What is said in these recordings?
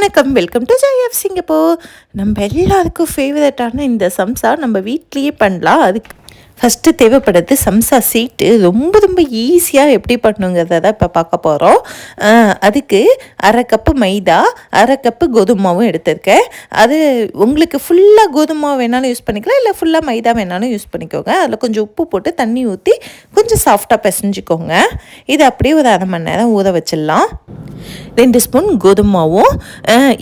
வணக்கம். Welcome to joy of Singapore நம்ம எல்லாருக்கும் ஃபேவரட்டான இந்த சம்சா நம்ம வீட்லேயே பண்ணலாம். அதுக்கு ஃபஸ்ட்டு தேவைப்படுறது சம்சா சீட்டு ரொம்ப ரொம்ப ஈஸியாக எப்படி பண்ணுங்கிறத தான் இப்போ பார்க்க போகிறோம் அதுக்கு அரை கப்பு மைதா அரை கப்பு கோதுமாவும் எடுத்திருக்கேன். அது உங்களுக்கு ஃபுல்லாக கோதுமாவை வேணாலும் யூஸ் பண்ணிக்கலாம். இல்லை ஃபுல்லாக மைதா வேணாலும் யூஸ் பண்ணிக்கோங்க. அதில் கொஞ்சம் உப்பு போட்டு தண்ணி ஊற்றி கொஞ்சம் சாஃப்டாக பிசைஞ்சிக்கோங்க. இது அப்படியே ஒரு அரை மணி நேரம் ஊற வச்சிடலாம். ரெண்டு ஸ்பூன் கோதுமாவும்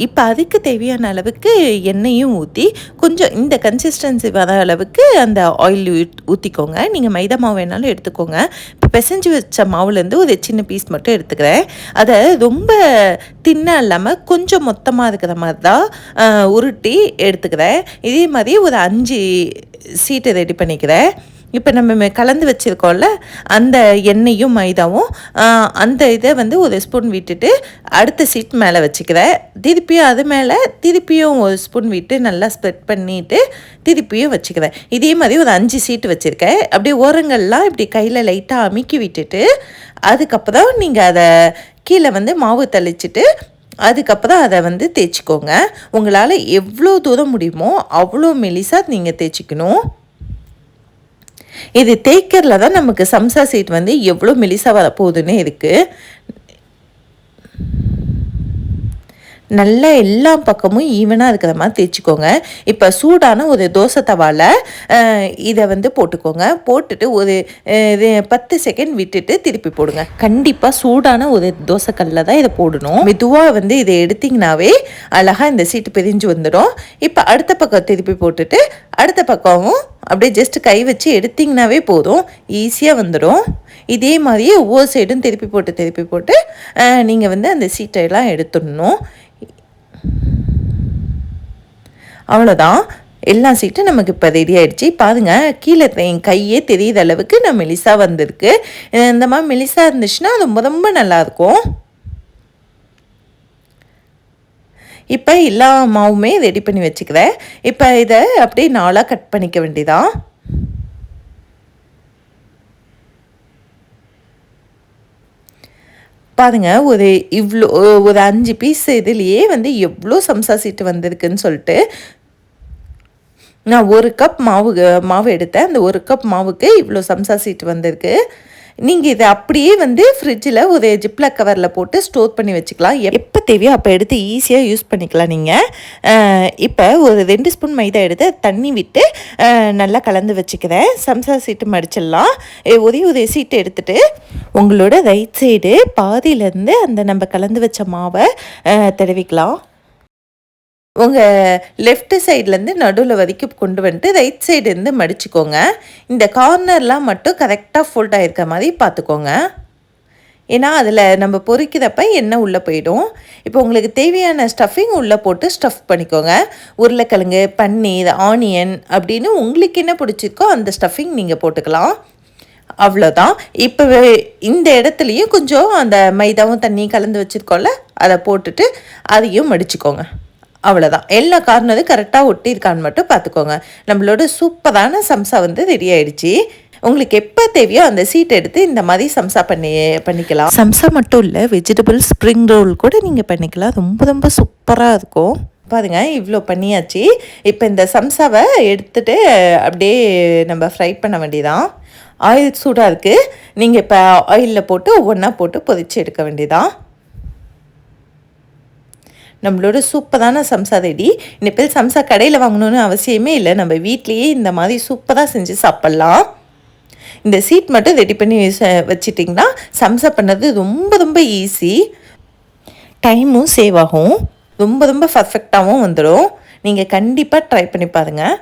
இப்போ அதுக்கு தேவையான அளவுக்கு எண்ணெயும் ஊற்றி கொஞ்சம் இந்த கன்சிஸ்டன்சி வர அளவுக்கு அந்த ஆயில் ஊற்றிக்கோங்க நீங்கள் மைதா மாவு வேணாலும் எடுத்துக்கோங்க. இப்போ பிசைஞ்சு வச்ச மாவுலேருந்து ஒரு சின்ன பீஸ் மட்டும் எடுத்துக்கிறேன். அதை ரொம்ப தின்னாக இல்லாமல் கொஞ்சம் மொத்தமாக இருக்கிற மாதிரி தான் உருட்டி எடுத்துக்கிறேன். இதே மாதிரி ஒரு அஞ்சு சீட்டை ரெடி பண்ணிக்கிறேன். இப்போ நம்ம கலந்து வச்சுருக்கோம்ல அந்த எண்ணெயும் மைதாவும் அந்த இதை வந்து ஒரு ஸ்பூன் விட்டுட்டு அடுத்த சீட் மேலே வச்சுக்கிறேன் திருப்பியும் அது மேலே திருப்பியும் ஒரு ஸ்பூன் விட்டு நல்லா ஸ்ப்ரெட் பண்ணிவிட்டு திருப்பியும் வச்சுக்கிறேன் இதே மாதிரி ஒரு அஞ்சு சீட்டு வச்சுருக்கேன். அப்படியே ஓரங்கள்லாம் இப்படி கையில் லைட்டாக அமுக்கி விட்டுட்டு அதுக்கப்புறம் நீங்கள் அதை கீழே வந்து மாவு தெளிச்சிட்டு அதுக்கப்புறம் அதை வந்து தேய்ச்சிக்கோங்க. உங்களால் எவ்வளோ தூரம் முடியுமோ அவ்வளோ மெலிசாக நீங்கள் தேய்ச்சிக்கணும். இது தேய்க்கிறதுல தான் நமக்கு சம்சா சீட் வந்து எவ்வளோ மெலிசாக வரப்போகுதுன்னு இருக்குது நல்லா எல்லா பக்கமும் ஈவனாக இருக்கிற மாதிரி தேய்ச்சிக்கோங்க. இப்போ சூடான ஒரு தோசை தவாவில் இதை வந்து போட்டுக்கோங்க. போட்டுட்டு ஒரு பத்து செகண்ட் விட்டுட்டு திருப்பி போடுங்க. கண்டிப்பாக சூடான ஒரு தோசை கல்லில் தான் இதை போடணும். மெதுவாக வந்து இதை எடுத்திங்கனாவே அழகாக இந்த சீட்டு பிரிஞ்சு வந்துடும். இப்போ அடுத்த பக்கம் திருப்பி போட்டுட்டு அடுத்த பக்கமும் அப்படியே ஜஸ்ட் கை வச்சு எடுத்திங்கனாவே போதும். ஈஸியாக வந்துடும். இதே மாதிரியே ஒவ்வொரு சைடும் திருப்பி போட்டு திருப்பி போட்டு நீங்கள் வந்து அந்த சீட்டையெல்லாம் எடுத்துடணும். அவ்வளோதான் எல்லா சீட்டும் நமக்கு இப்போ ரெடி ஆகிடுச்சு பாருங்க கீழே என் கையே தெரியுத அளவுக்கு நான் மெலிசா வந்திருக்கு. இந்த மாதிரி மெலிசா இருந்துச்சுன்னா அது ரொம்ப ரொம்ப நல்லாயிருக்கும் இப்போ எல்லா மாவுமே ரெடி பண்ணி வச்சுக்கிறேன். இப்போ இதை அப்படியே நாளாக கட் பண்ணிக்க வேண்டியதான் பாருங்க ஒரு இவ்வளோ ஒரு அஞ்சு பீஸ் இதுலேயே வந்து எவ்வளோ சம்சா சீட்டு வந்திருக்குன்னு சொல்லிட்டு நான் ஒரு கப் மாவு மாவு எடுத்தேன். அந்த ஒரு கப் மாவுக்கு இவ்வளோ சம்சா சீட்டு வந்திருக்கு. நீங்கள் இதை அப்படியே வந்து ஃப்ரிட்ஜில் ஒரு ஜிப்ல கவரில் போட்டு ஸ்டோர் பண்ணி வச்சுக்கலாம். எப்போ தேவையோ அப்போ எடுத்து ஈஸியாக யூஸ் பண்ணிக்கலாம் நீங்கள் இப்போ ஒரு ரெண்டு ஸ்பூன் மைதா எடுத்து தண்ணி விட்டு நல்லா கலந்து வச்சுக்கிறேன். சம்சா சீட்டு மடிச்சிடலாம். ஒரே ஒரு சீட்டு எடுத்துகிட்டு உங்களோட ரைட் சைடு பாதியிலேருந்து அந்த நம்ம கலந்து வச்ச மாவை தடவிக்கலாம். உங்கள் லெஃப்ட் சைட்லேருந்து நடுவில் வரைக்கும் கொண்டு வந்துட்டு ரைட் சைடுலேருந்து மடிச்சுக்கோங்க. இந்த கார்னர்லாம் மட்டும் கரெக்டாக ஃபோல்ட் ஆகிருக்க மாதிரி பார்த்துக்கோங்க. ஏன்னா அதில் நம்ம பொறிக்கிறப்ப எண்ணெய் உள்ளே போயிடும். இப்போ உங்களுக்கு தேவையான ஸ்டஃபிங் உள்ளே போட்டு ஸ்டஃப் பண்ணிக்கோங்க. உருளைக்கிழங்கு பன்னீர் ஆனியன் அப்படின்னு உங்களுக்கு என்ன பிடிச்சிருக்கோ அந்த ஸ்டஃபிங் நீங்கள் போட்டுக்கலாம். அவ்வளோதான் இப்போ இந்த இடத்துலையும் கொஞ்சம் அந்த மைதாவும் தண்ணியும் கலந்து வச்சுருக்கோம்ல அதை போட்டுட்டு அதையும் மடிச்சுக்கோங்க. அவ்வளோதான் எல்லா கார்னரும் கரெக்டாக ஒட்டியிருக்கான்னு மட்டும் பார்த்துக்கோங்க. நம்மளோட சூப்பரான சம்சா வந்து ரெடி ஆயிடுச்சு. உங்களுக்கு எப்போ தேவையோ அந்த சீட் எடுத்து இந்த மாதிரி சம்சா பண்ணி பண்ணிக்கலாம். சம்சா மட்டும் இல்லை வெஜிடபிள் ஸ்ப்ரிங் ரோல் கூட நீங்கள் பண்ணிக்கலாம். ரொம்ப ரொம்ப சூப்பராக இருக்கும். பாருங்க இவ்வளோ பண்ணியாச்சு. இப்போ இந்த சம்சாவை எடுத்துகிட்டு அப்படியே நம்ம ஃப்ரை பண்ண வேண்டியதான் ஆயில் சூடாக இருக்குது நீங்கள் இப்போ ஆயிலில் போட்டு ஒவ்வொன்றா போட்டு பொதிச்சு எடுக்க வேண்டியதான் நம்மளோட சூப்பரான சம்சா ரெடி. இனிப்பேல் சம்சா கடையில் வாங்கணுன்னு அவசியமே இல்லை. நம்ம வீட்லேயே இந்த மாதிரி சூப்பராக செஞ்சு சாப்பிட்லாம். இந்த சீட் மட்டும் ரெடி பண்ணி வச்சிட்டிங்கன்னா சம்சா பண்ணது ரொம்ப ரொம்ப ஈஸி டைமும் சேவ் ஆகும். ரொம்ப ரொம்ப பர்ஃபெக்டாகவும் வந்துடும் நீங்கள் கண்டிப்பாக ட்ரை பண்ணி பாருங்கள்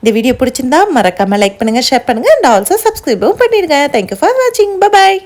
இந்த வீடியோ பிடிச்சிருந்தா மறக்காமல் லைக் பண்ணுங்கள் ஷேர் பண்ணுங்கள் அண்ட் ஆல்சோ சப்ஸ்கிரைபும் பண்ணிடுங்க. தேங்க்யூ ஃபார் வாட்சிங் பாய்